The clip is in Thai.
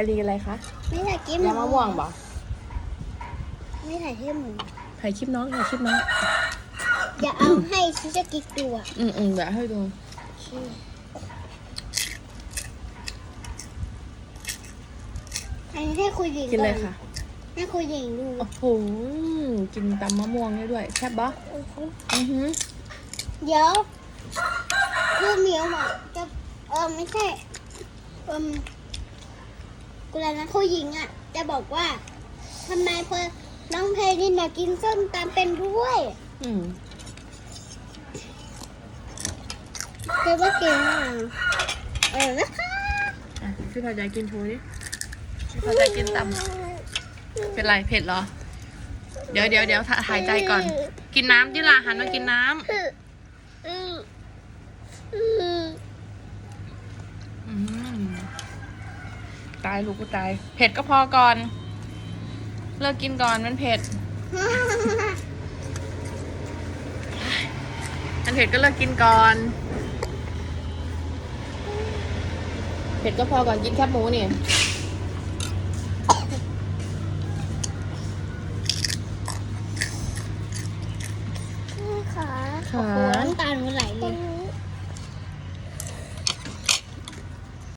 รดีอะไรคะไม่ใส่กิ๊บยำมะม่วงบ่ไม่ใส่ให้หมูถ่ายคลิปน้องถ่ายคลิปน้องอย่าเอาให้ชิจะกิ๊กดูอะอืมอืมเดี๋ยวให้ดูอันนี้ให้คุยหญิงกินเลยค่ะให้คุยหญิงดูโอ้โหกินตำมะม่วงได้ด้วยแซ่บปะอือหือเดี๋ยวคือเหมียวอะจะเออไม่ใช่เอม กูแล้วนะคุยหญิงอะ จะบอกว่าทำไมพอน้องเพลนี่นะกินส้มตำเป็นด้วยอืมเคยว่าเก่งอะเออนะคะอะพี่พอใจกินโชว์ดิพี่พอใจกินตำเป็นไรเผ็ดเหรอ เดี๋ยวเดี๋ยวเดี๋ยวถ่ายใจก่อน กินน้ำที่ลาหันมากินน้ำอืมอืมอืม ตายลูกกูตาย เผ็ดก็พอก่อน เลิกกินก่อนมันเผ็ด มันเผ็ดก็เลิกกินก่อน เผ็ดก็พอก่อนกินแคบหมูนี่ค่ะค่ะโอ้โหน้ำตาหนูไหล